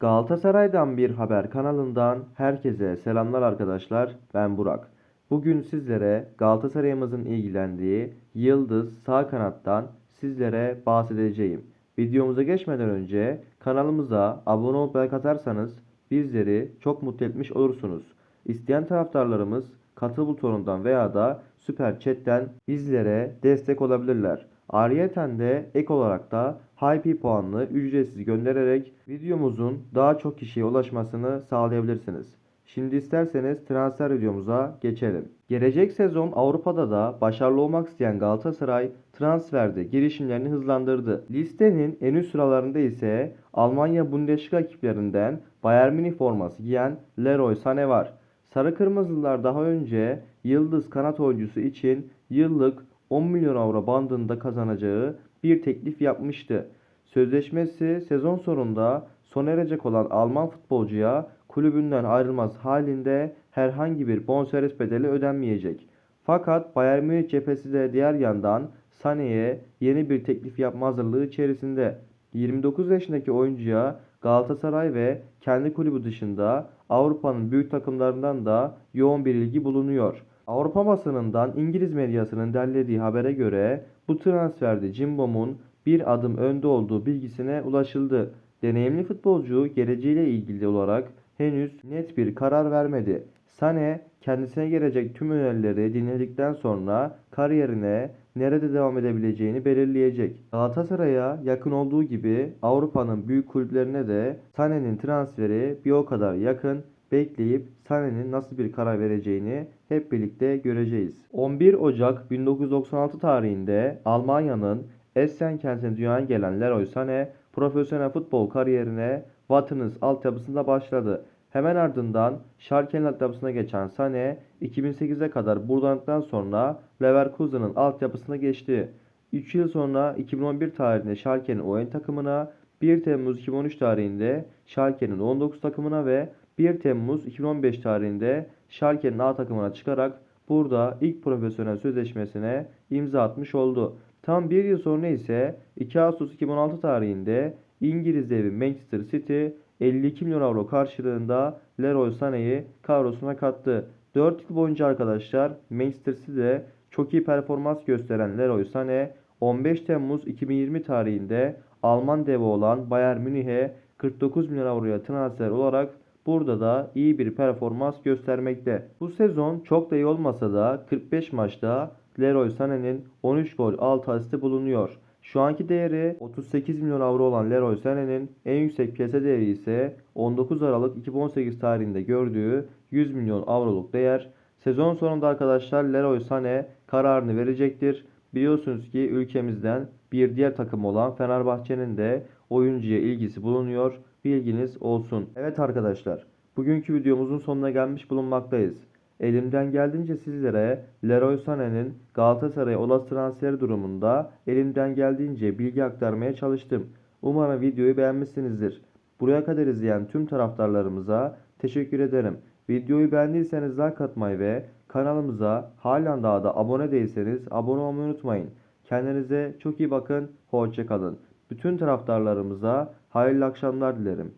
Galatasaray'dan bir haber kanalından herkese selamlar arkadaşlar. Ben Burak. Bugün sizlere Galatasaray'ımızın ilgilendiği Yıldız sağ kanattan sizlere bahsedeceğim. Videomuza geçmeden önce kanalımıza abone olup like atarsanız bizleri çok mutlu etmiş olursunuz. İsteyen taraftarlarımız katıl butonundan veya da süper chatten bizlere destek olabilirler. Ayrıyeten de ek olarak da Hype puanını ücretsiz göndererek videomuzun daha çok kişiye ulaşmasını sağlayabilirsiniz. Şimdi isterseniz transfer videomuza geçelim. Gelecek sezon Avrupa'da da başarılı olmak isteyen Galatasaray transferde girişimlerini hızlandırdı. Listenin en üst sıralarında ise Almanya Bundesliga ekiplerinden Bayern Münih forması giyen Leroy Sané var. Sarı Kırmızılar daha önce yıldız kanat oyuncusu için yıllık 10 milyon avro bandında kazanacağı bir teklif yapmıştı. Sözleşmesi sezon sonunda sona erecek olan Alman futbolcuya kulübünden ayrılmaz halinde herhangi bir bonservis bedeli ödenmeyecek. Fakat Bayern Münih cephesi de diğer yandan Sané'ye yeni bir teklif yapma hazırlığı içerisinde. 29 yaşındaki oyuncuya Galatasaray ve kendi kulübü dışında Avrupa'nın büyük takımlarından da yoğun bir ilgi bulunuyor. Avrupa basınından İngiliz medyasının derlediği habere göre bu transferde Cimbom'un bir adım önde olduğu bilgisine ulaşıldı. Deneyimli futbolcu geleceğiyle ilgili olarak henüz net bir karar vermedi. Sané kendisine gelecek tüm önerileri dinledikten sonra kariyerine nerede devam edebileceğini belirleyecek. Galatasaray'a yakın olduğu gibi Avrupa'nın büyük kulüplerine de Sané'nin transferi bir o kadar yakın bekleyip Sané'nin nasıl bir karar vereceğini hep birlikte göreceğiz. 11 Ocak 1996 tarihinde Almanya'nın Essen kentine dünyaya gelen Leroy Sané profesyonel futbol kariyerine Wattens altyapısında başladı. Hemen ardından Schalke'nin altyapısına geçen Sané 2008'e kadar buradandıktan sonra Leverkusen'ın altyapısına geçti. 3 yıl sonra 2011 tarihinde Schalke'nin oyun takımına, 1 Temmuz 2013 tarihinde Schalke'nin 19 takımına ve 1 Temmuz 2015 tarihinde Schalke'nin A takımına çıkarak burada ilk profesyonel sözleşmesine imza atmış oldu. Tam bir yıl sonra ise 2 Ağustos 2016 tarihinde İngiliz devi Manchester City 52 milyon avro karşılığında Leroy Sané'yi kadrosuna kattı. 4 yıl boyunca arkadaşlar Manchester City'de çok iyi performans gösteren Leroy Sané 15 Temmuz 2020 tarihinde Alman devi olan Bayern Münih'e 49 milyon avroya transfer olarak burada da iyi bir performans göstermekte. Bu sezon çok da iyi olmasa da 45 maçta Leroy Sané'nin 13 gol 6 asisti bulunuyor. Şu anki değeri 38 milyon avro olan Leroy Sané'nin en yüksek piyasa değeri ise 19 Aralık 2018 tarihinde gördüğü 100 milyon avroluk değer. Sezon sonunda arkadaşlar Leroy Sané kararını verecektir. Biliyorsunuz ki ülkemizden bir diğer takım olan Fenerbahçe'nin de oyuncuya ilgisi bulunuyor. Bilginiz olsun. Evet arkadaşlar, bugünkü videomuzun sonuna gelmiş bulunmaktayız. Elimden geldiğince sizlere Leroy Sané'nin Galatasaray'a olası transferi durumunda elimden geldiğince bilgi aktarmaya çalıştım. Umarım videoyu beğenmişsinizdir. Buraya kadar izleyen tüm taraftarlarımıza teşekkür ederim. Videoyu beğendiyseniz like atmayı ve kanalımıza halen daha da abone değilseniz abone olmayı unutmayın. Kendinize çok iyi bakın, hoşçakalın. Bütün taraftarlarımıza hayırlı akşamlar dilerim.